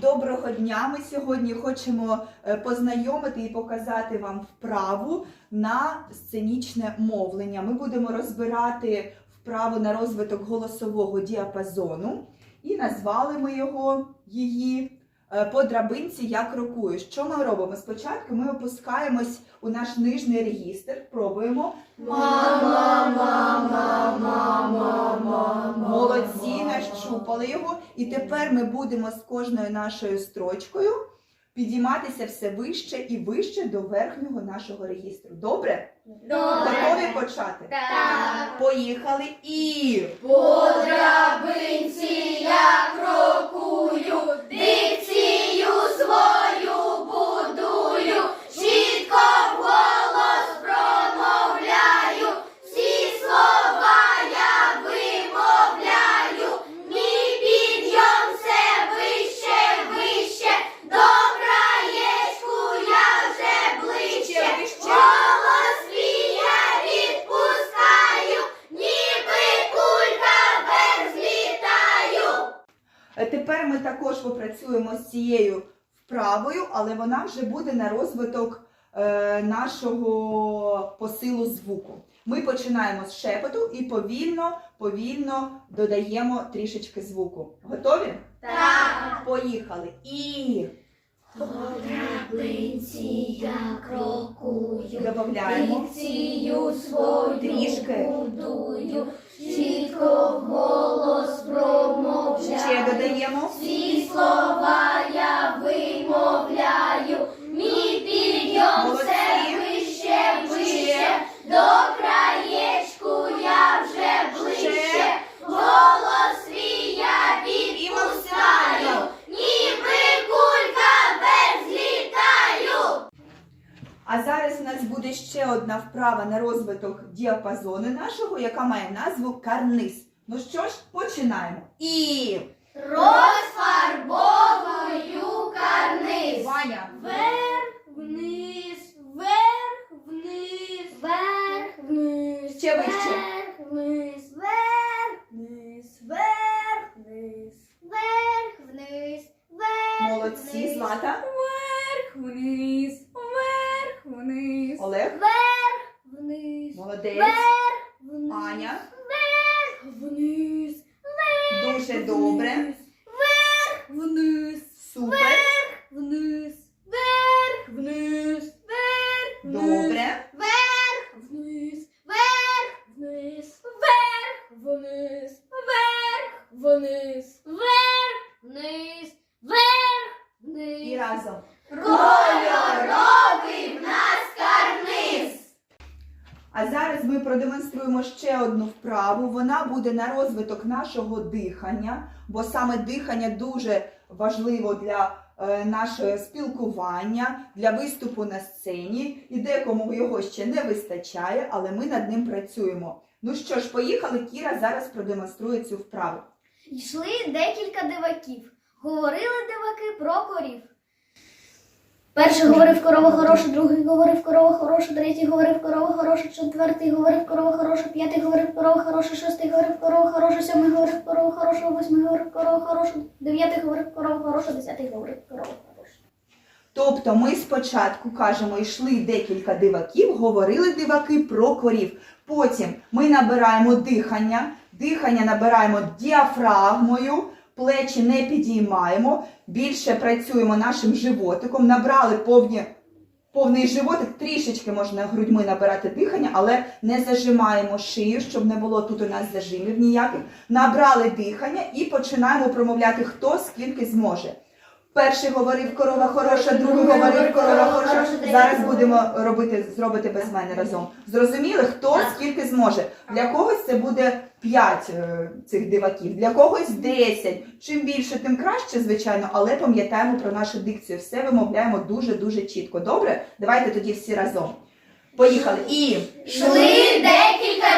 Доброго дня! Ми сьогодні хочемо е, познайомити і показати вам вправу на сценічне мовлення. Ми будемо розбирати вправу на розвиток голосового діапазону і назвали ми його її е, по драбинці Я крокую. Що ми робимо? Спочатку ми опускаємось у наш нижній регістр, пробуємо. Молодці, нащупали його. І тепер ми будемо з кожною нашою строчкою підійматися все вище і вище до верхнього нашого регістру. Добре? Готові почати? Так. Поїхали і По драбинці тепер ми також попрацюємо з цією вправою, але вона вже буде на розвиток е, нашого посилу звуку. Ми починаємо з шепоту і повільно, повільно додаємо трішечки звуку. Готові? Так. Поїхали. І По драбинці я крокую, додаємо. Трішки. А зараз у нас буде ще одна вправа на розвиток діапазону нашого, яка має назву карниз. Ну що ж, починаємо. І Розфарбовую карниз. Ваня. Вверх, вниз, вверх, вниз, вверх, вниз. Ще вище. Вверх, вниз, вверх, вниз, вверх, вниз, вверх, вниз, вверх. Молодці. Злата. Вверх, вниз, вверх, вниз. Олег. Вверх, вниз, Молодець. вверх, вниз. Аня. Вверх, вниз, вверх, Дуже добре. вверх, вниз. Супер. Вниз, вверх, вниз, вверх, Добре. вверх, вниз, вверх, вниз, вверх, вниз, вверх, вниз, вверх, вниз, вверх, вниз. І разом. Кольоровий А зараз ми продемонструємо ще одну вправу. Вона буде на розвиток нашого дихання, бо саме дихання дуже важливо для е, нашого спілкування, для виступу на сцені. І декому його ще не вистачає, але ми над ним працюємо. Ну що ж, поїхали. Кіра зараз продемонструє цю вправу. Йшли декілька диваків. Говорили диваки про корів. Перший говорив корова хороша, другий говорив корова хороша, третій говорив корова хороша, четвертий говорив корова хороша, п'ятий говорив корова хороша, шостий говорив корова хороша, сьомий говорив корова хороша, восьмий говорив корова хороша, дев'ятий говорив корова хороша, десятий говорив корова хороша. Тобто ми спочатку кажемо, йшли декілька диваків, говорили диваки про корів. Потім ми набираємо дихання, дихання набираємо діафрагмою, плечі не підіймаємо, більше працюємо нашим животиком, набрали повні, повний животик, трішечки можна грудьми набирати дихання, але не зажимаємо шию, щоб не було тут у нас зажимів ніяких. Набрали дихання і починаємо промовляти хто скільки зможе. Перший говорив корова хороша, другий говорив корова хороша. Зараз будемо робити, зробити без мене разом. Зрозуміли, хто скільки зможе. Для когось це буде 5 цих диваків, для когось 10. Чим більше, тим краще, звичайно, але пам'ятаємо про нашу дикцію. Все вимовляємо дуже-дуже чітко. Добре? Давайте тоді всі разом. Поїхали. І Йшли декілька